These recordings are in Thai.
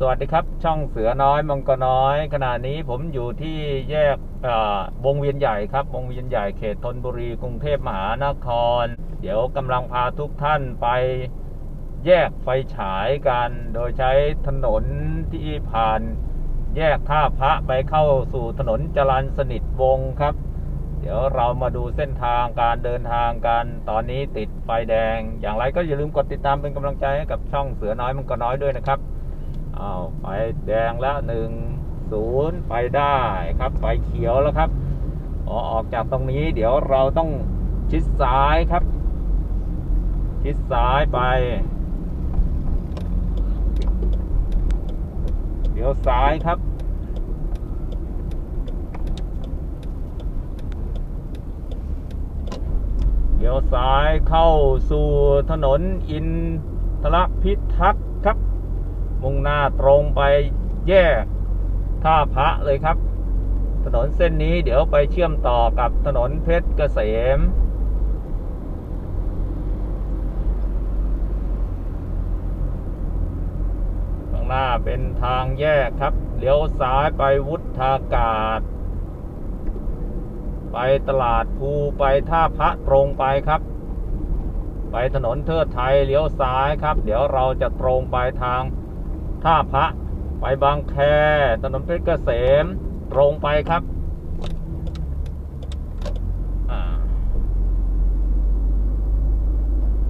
สวัสดีครับ ช่องเสือน้อยมังกรน้อย ขณะนี้ผมอยู่ที่แยกวงเวียนใหญ่ครับ วงเวียนใหญ่เขตธนบุรีกรุงเทพมหานคร เดี๋ยวกำลังพาทุกท่านไปแยกไฟฉายกัน โดยใช้ถนนที่ผ่านแยกท่าพระไปเข้าสู่ถนนจรัญสนิทวงศ์ครับ เดี๋ยวเรามาดูเส้นทางการเดินทางกัน ตอนนี้ติดไฟแดง อย่างไรก็อย่าลืมกดติดตามเป็นกำลังใจให้กับช่องเสือน้อยมังกรน้อยด้วยนะครับ อ้าวไฟแดงแล้วหนึ่งศูนย์ไปได้ครับไฟเขียวแล้วครับออออกจากตรงนี้เดี๋ยวเราต้องชิดซ้ายครับ ชิดซ้ายไปเดี๋ยวซ้ายครับ เดี๋ยวซ้ายเข้าสู่ถนนอินทรพิทักษ์ครับ มุ่งหน้าตรงไปแยกท่าพระเลยครับ ถนนเส้นนี้เดี๋ยวไปเชื่อมต่อกับถนนเพชรเกษมข้างหน้าเป็นทางแยกครับ เลี้ยวซ้ายไปวุฒากาศ ไปตลาดภูไปท่าพระตรงไปครับไปถนนเทิดไทยเลี้ยวซ้ายครับ เดี๋ยวเราจะตรงไปทาง ท่าพระ ไปบางแคถนนเพชรเกษม ตรงไปครับ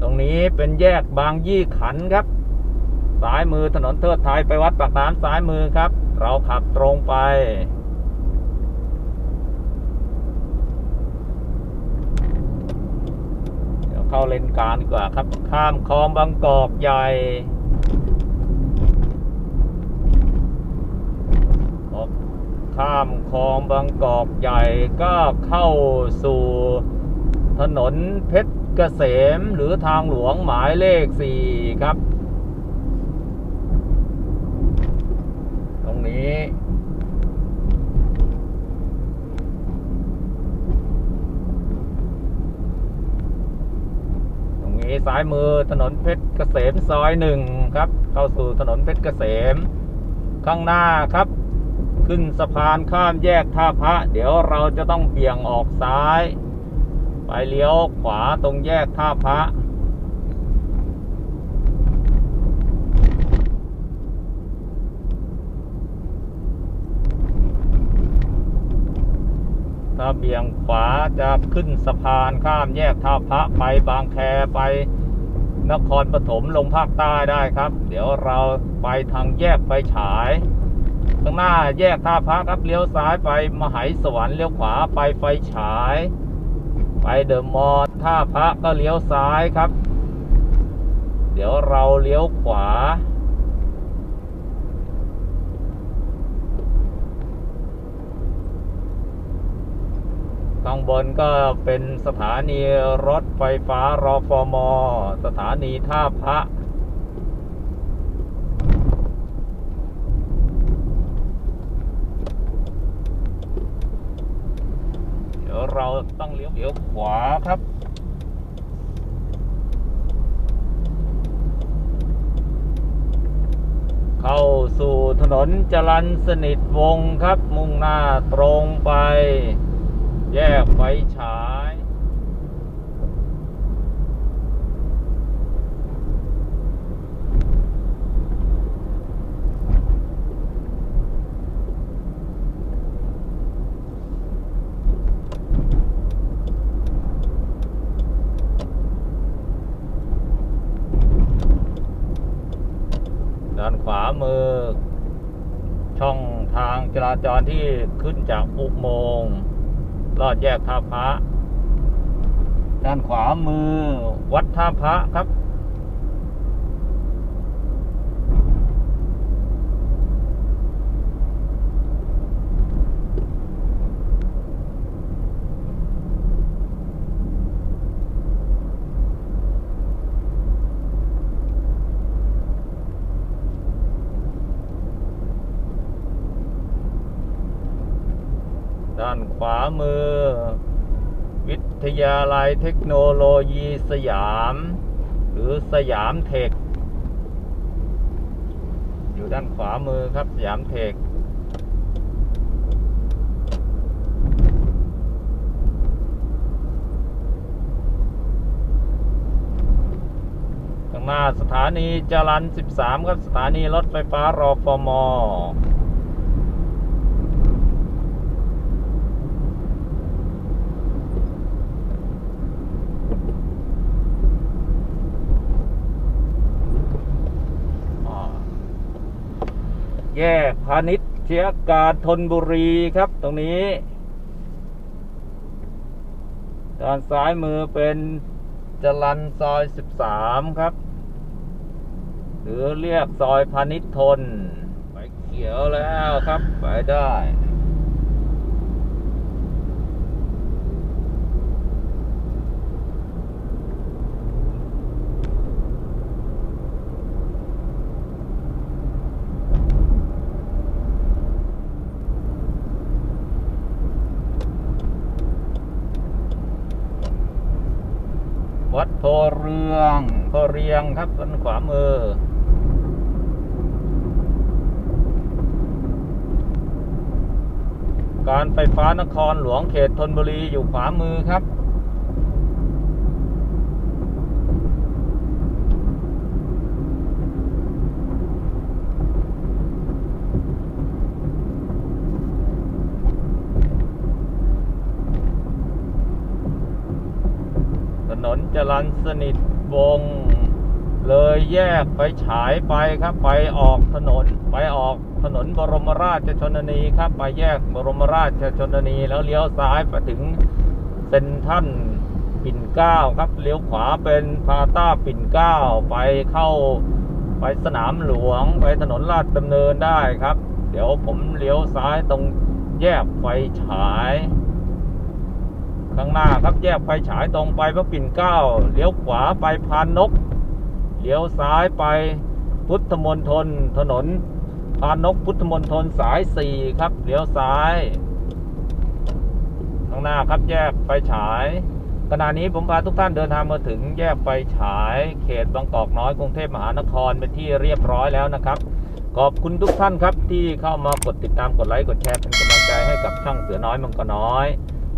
ตรงนี้เป็นแยกบางยี่ขันครับ ซ้ายมือถนนเทิดไทยไปวัดปากน้ำซ้ายมือครับ เราขับตรงไปเดี๋ยวเข้าเลนกลางดีกว่าครับ ข้ามคลองบางกอกใหญ่ออก ข้ามคลองบางกอกใหญ่ก็เข้าสู่ถนนเพชรเกษมหรือทางหลวงหมายเลข 4 ครับ ตรงนี้ ตรงนี้ซ้ายมือถนนเพชรเกษมซอยหนึ่งครับ เข้าสู่ถนนเพชรเกษมข้างหน้าครับ ขึ้นสะพานข้ามแยกท่าพระ เดี๋ยวเราจะต้องเบี่ยงออกซ้าย ไปเลี้ยวขวาตรงแยกท่าพระ ถ้าเบี่ยงขวาจะขึ้นสะพานข้ามแยกท่าพระไปบางแคไปนครปฐมลงภาคใต้ได้ครับ เดี๋ยวเราไปทางแยกไฟฉาย ข้างหน้าแยกท่าพระครับเลี้ยวซ้ายไปมหายสวรรค์เลี้ยวขวาไปไฟฉาย ไปเดอะมอลล์ท่าพระก็เลี้ยวซ้ายครับ เดี๋ยวเราเลี้ยวขวา ข้างบนก็เป็นสถานีรถไฟฟ้ารอฟอมอสถานีท่าพระ เดี๋ยวเราต้องเลี้ยวเลี้ยวขวาครับ เข้าสู่ถนนจรัญสนิทวงศ์ครับ มุ่งหน้าตรงไป แยกไฟฉาย ด้านขวามือ ช่องทางจราจรที่ขึ้นจากอุโมงค์ลอดแยกท่าพระ ด้านขวามือวัดท่าพระครับ ด้านขวามือ วิทยาลัยเทคโนโลยีสยาม หรือสยามเทค อยู่ด้านขวามือครับสยามเทคข้างหน้าสถานีจรัน13 ครับ สถานีรถไฟฟ้ารอฟมอา แยกพาณิชย์เชียการทนบุรีครับตรงนี้ ด้านซ้ายมือเป็นจรันซอย 13 ครับ หรือเรียกซอยพาณิชทนไปเขียวแล้วครับ ไปได้ วัดโพเรืองโพเรียงครับด้านขวามือ การไฟฟ้านครหลวงเขตธนบุรีอยู่ขวามือครับ นนจรันสนิทวง เลยแยกไปฉายไปครับ ไปออกถนนไปออกถนนบรมราชชนนีครับ ไปแยกบรมราชชนนีแล้วเลี้ยวซ้ายไปถึงเซนทันปิ่นเก้าครับ เลี้ยวขวาเป็นพาต้าปิ่นเก้าไปเข้าไปสนามหลวงไปถนนลาดดำเนินได้ครับ เดี๋ยวผมเลี้ยวซ้ายตรงแยกไฟฉาย ข้างหน้าครับแยกไฟฉายตรงไปพระปิ่นเกล้าเลี้ยวขวาไปพานนกเลี้ยวซ้ายไปพุทธมณฑลถนนพานนกพุทธมณฑลสายสี่ครับเลี้ยวซ้าย ข้างหน้าครับแยกไฟฉายขณะนี้ผมพาทุกท่านเดินทางมาถึงแยกไฟฉาย เขตบางกอกน้อยกรุงเทพมหานครเป็นที่เรียบร้อยแล้วนะครับ ขอบคุณทุกท่านครับที่เข้ามากดติดตามกดไลค์กดแชร์เป็นกำลังใจให้กับช่างเสือน้อยมังกรน้อย